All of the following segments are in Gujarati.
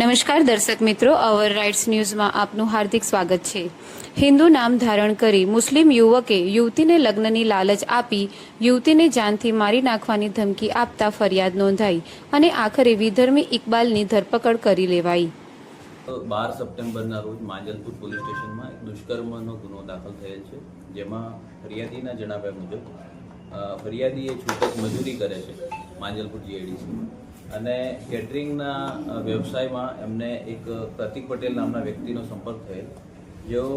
નમસ્કાર દર્શક મિત્રો અવર રાઇટ્સ ન્યૂઝમાં આપનું હાર્દિક સ્વાગત છે. હિન્દુ નામ ધારણ કરી મુસ્લિમ યુવકે યુવતીને લગ્નની લાલચ આપી યુવતીને જાનથી મારી નાખવાની ધમકી આપતા ફરિયાદ નોંધાઈ અને આખરે વિધર્મી ઇકબાલની ધરપકડ કરી લેવાઈ. બાર સપ્ટેમ્બરના રોજ માંજલપુર પોલીસ સ્ટેશનમાં એક દુષ્કર્મનો ગુનો દાખલ થયેલ છે, જેમાં ફરિયાદીના જણાવ્યા મુજબ ફરિયાદી એ છૂટક મજૂરી કરે છે માંજલપુર જીઆઈડીસી અને કેટરિંગના વ્યવસાયમાં એમને એક પ્રતિક પટેલ નામના વ્યક્તિનો સંપર્ક થયેલ, જેઓ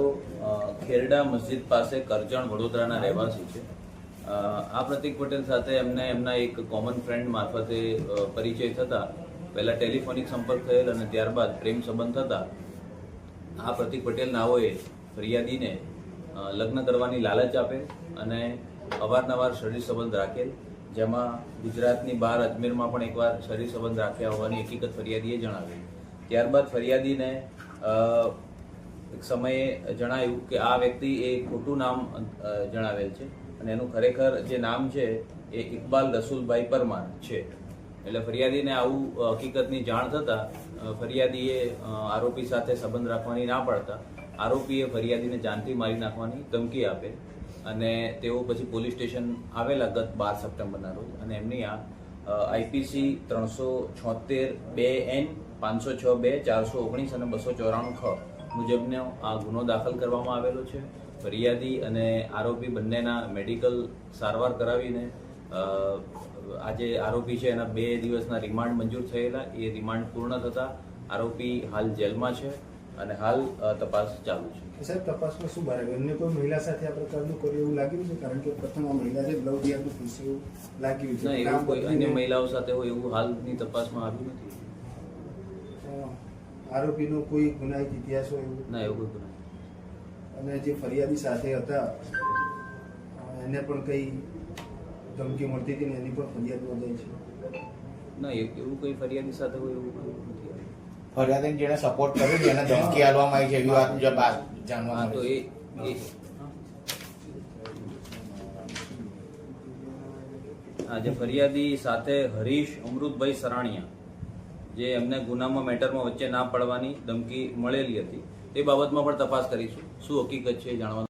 ખેરડા મસ્જિદ પાસે કરજણ વડોદરાના રહેવાસી છે. આ પ્રતિક પટેલ સાથે એમને એમના એક કોમન ફ્રેન્ડ મારફતે પરિચય થતા, પહેલાં ટેલિફોનિક સંપર્ક થયેલ અને ત્યારબાદ પ્રેમ સંબંધ થતા, આ પ્રતિક પટેલ નાઓએ ફરિયાદીને લગ્ન કરવાની લાલચ આપે અને અવારનવાર શરીર સંબંધ રાખેલ. જેમાં ગુજરાતની બહાર અજમેરમાં પણ એકવાર શરીર સંબંધ રાખ્યા હોવાની હકીકત ફરિયાદીએ જણાવી. ત્યારબાદ ફરિયાદીને એક સમયે જણાયું કે આ વ્યક્તિ એ ખોટું નામ જણાવેલ છે અને એનું ખરેખર જે નામ છે એ ઇકબાલ રસુલભાઈ પરમાર છે. એટલે ફરિયાદીને આવું હકીકતની જાણ થતાં ફરિયાદીએ આરોપી સાથે સંબંધ રાખવાની ના પાડતા, આરોપીએ ફરિયાદીને જાનથી મારી નાખવાની ધમકી આપે. અને તેઓ પછી પોલીસ સ્ટેશન આવેલા ગત બાર સપ્ટેમ્બરના રોજ. અને એમની આ આઈપીસી ત્રણસો છોતેર બે એન, પાંચસો છ બે, ચારસો ઓગણીસ અને બસો ચોરાણું ખ મુજબનો આ ગુનો દાખલ કરવામાં આવેલો છે. ફરિયાદી અને આરોપી બંનેના મેડિકલ સારવાર કરાવીને આજે આરોપી છે, એના બે દિવસના રિમાન્ડ મંજૂર થયેલા. એ રિમાન્ડ પૂર્ણ થતા આરોપી હાલ જેલમાં છે. અને હાલ તપાસ ચાલુ છે. સાહેબ તપાસમાં શું બહાર અન્ય કોઈ મહિલા સાથે આ પ્રકારનું કર્યું એવું લાગ્યું છે? કારણ કે પ્રથમ આ મહિલા છે ડિયાનું પૂછ્યું એવું લાગ્યું છે. એવું કોઈ અન્ય મહિલાઓ સાથે હોય એવું હાલની તપાસમાં આવ્યું નથી. આરોપીનો કોઈ ગુનાહિત ઇતિહાસ હોય એવું? ના એવું કોઈ નથી. અને જે ફરિયાદી સાથે હતા એને પણ કઈ ધમકી મળતી હતી ને એની પણ ફરિયાદ નોંધાઈ છે? ના એવું કોઈ ફરિયાદી સાથે હોય એવું નથી આવ્યું. ફરિયાદીને જેને સપોર્ટ કર્યો છે એને ધમકી આપવામાં આવી છે એવી વાત મુજબ જાણવા તો એ એ ફરિયાદી સાથે હરીશ અમૃતભાઈ સરાણીયા જે એમને ગુનામાં મેટરમાં વચ્ચે ના પડવાની ધમકી મળેલી હતી તે બાબતમાં પણ તપાસ કરીશું. શું હકીકત છે જાણવાનું જાણવા